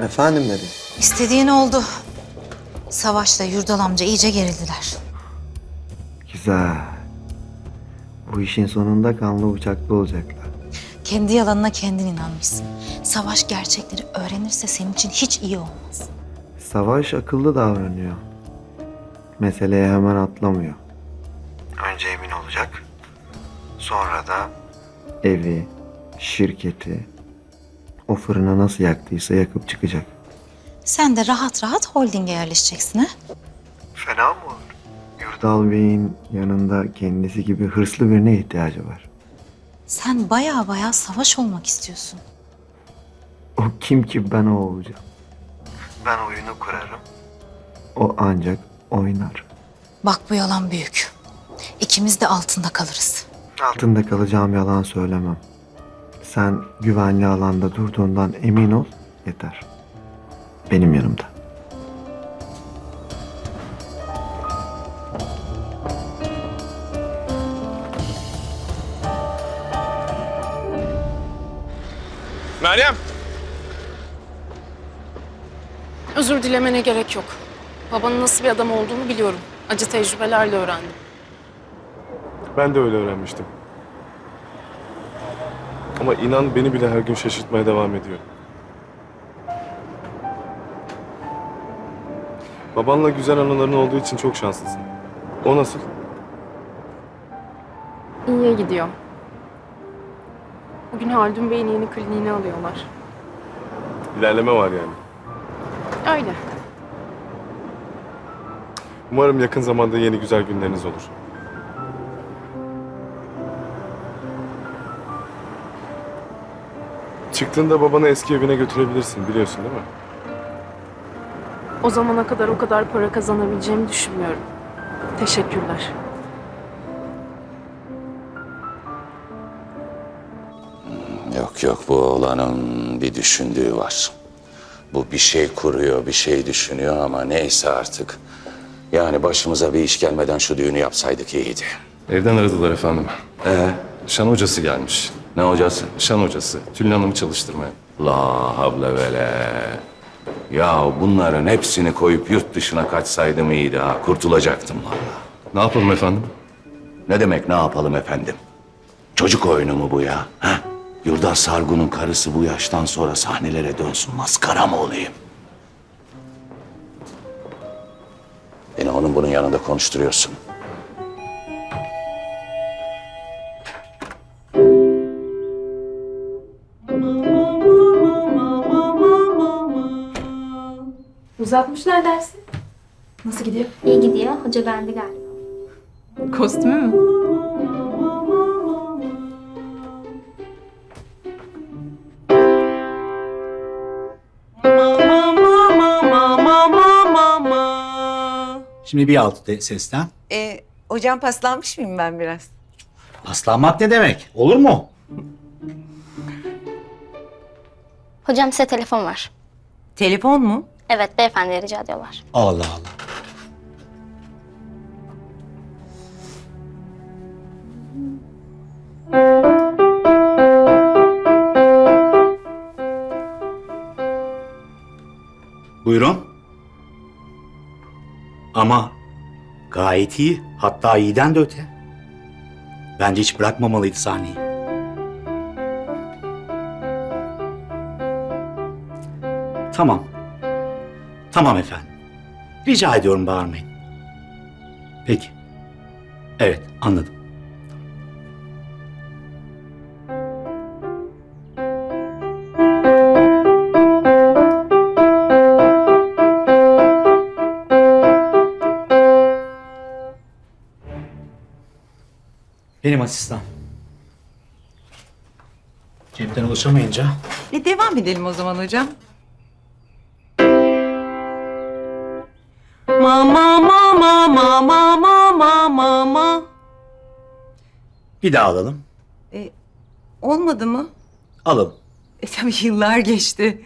Efendim Meri. İstediğin oldu. Savaş'la Yurdal amca iyice gerildiler. Güzel. Bu işin sonunda kanlı bıçaklı olacaklar. Kendi yalanına kendin inanmışsın. Savaş gerçekleri öğrenirse senin için hiç iyi olmaz. Savaş akıllı davranıyor. Meseleye hemen atlamıyor. Önce emin olacak. Sonra da evi, şirketi, o fırına nasıl yaktıysa yakıp çıkacak. Sen de rahat rahat holdinge yerleşeceksin ha? Fena mı olur? Yurdal Bey'in yanında kendisi gibi hırslı birine ihtiyacı var. Sen baya baya savaş olmak istiyorsun. O kim ki ben o olacağım. Ben oyunu kurarım. O ancak oynar. Bak bu yalan büyük. İkimiz de altında kalırız. Altında kalacağım yalan söylemem. Sen güvenli alanda durduğundan emin ol yeter. Benim yanımda. Meryem! Özür dilemene gerek yok. Babanın nasıl bir adam olduğunu biliyorum. Acı tecrübelerle öğrendim. Ben de öyle öğrenmiştim. Ama inan beni bile her gün şaşırtmaya devam ediyor. Babanla güzel anıların olduğu için çok şanslısın. O nasıl? İyiye gidiyor. Bugün Haldun Bey'in yeni kliniğini alıyorlar. İlerleme var yani. Öyle. Umarım yakın zamanda yeni güzel günleriniz olur. Çıktığında babanı eski evine götürebilirsin biliyorsun değil mi? O zamana kadar o kadar para kazanabileceğimi düşünmüyorum. Teşekkürler. Yok yok bu oğlanın bir düşündüğü var. Bu bir şey kuruyor, bir şey düşünüyor ama neyse artık. Yani başımıza bir iş gelmeden şu düğünü yapsaydık iyiydi. Evden aradılar efendim. Ee, Şan hocası gelmiş. Ne hocası? Şan hocası. Tülin Hanım'ı çalıştırmaya. La havle vele. Ya bunların hepsini koyup yurt dışına kaçsaydım iyiydi ha. Kurtulacaktım valla. Ne yapalım efendim? Ne demek ne yapalım efendim? Çocuk oyunu mu bu ya? Ha? Yurda Sargun'un karısı bu yaştan sonra sahnelere dönsün. Maskara mı olayım? Beni onun bunun yanında konuşturuyorsun. Uzatmışlar dersi. Nasıl gidiyor? İyi gidiyor. Hoca beğendi galiba. Kostümü mü? Şimdi bir altı de sesten. E, hocam paslanmış mıyım ben biraz? Paslanmak ne demek? Olur mu? Hocam size telefon var. Telefon mu? Evet beyefendi rica ediyorlar. Allah Allah. Buyurun. Ama gayet iyi. Hatta iyiden de öte. Bence hiç bırakmamalıydı sahneyi. Tamam. Tamam efendim. Rica ediyorum bağırmayın. Peki. Evet, anladım. Benim asistan. Cepten ulaşamayınca E, devam edelim o zaman hocam. Mama mama mama mama mama. Bir daha alalım. E, olmadı mı? Alalım. E tabii yıllar geçti.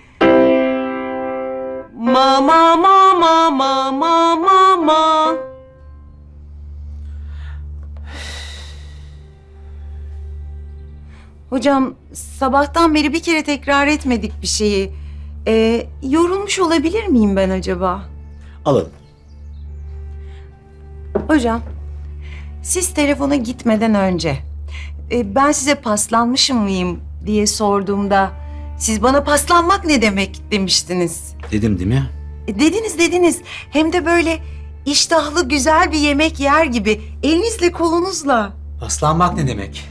Mama mama mama mama. Hocam sabahtan beri bir kere tekrar etmedik bir şeyi. Ee, yorulmuş olabilir miyim ben acaba? Alalım. Hocam, siz telefona gitmeden önce e, ben size paslanmışım mıyım diye sorduğumda siz bana paslanmak ne demek demiştiniz. Dedim değil mi? E, dediniz dediniz. Hem de böyle iştahlı güzel bir yemek yer gibi elinizle kolunuzla. Paslanmak ne demek?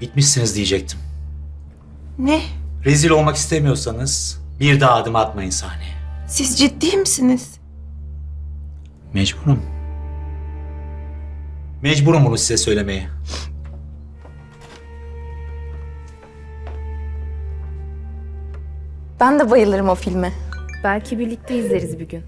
Bitmişsiniz diyecektim. Ne? Rezil olmak istemiyorsanız bir daha adım atmayın sahneye. Siz ciddi misiniz? Mecburum. Mecburum bunu size söylemeye. Ben de bayılırım o filme. Belki birlikte izleriz bir gün.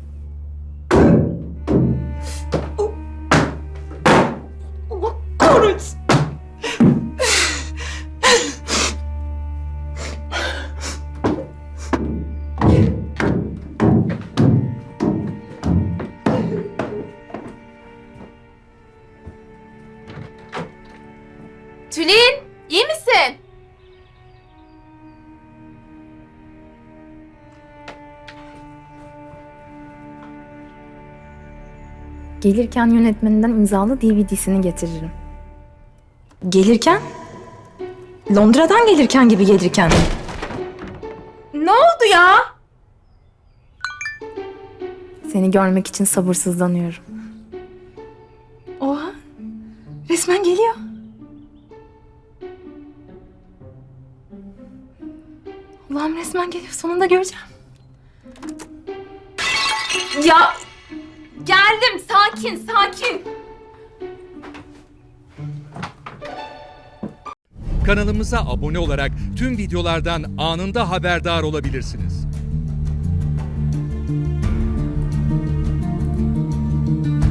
Misin? Gelirken yönetmeninden imzalı DVD'sini getiririm. Gelirken? Londra'dan gelirken gibi gelirken. Ne oldu ya? Seni görmek için sabırsızlanıyorum. Oha. Resmen geliyor. Allah'ım resmen geliyor. Sonunda göreceğim. Ya geldim. Sakin, sakin. Kanalımıza abone olarak tüm videolardan anında haberdar olabilirsiniz.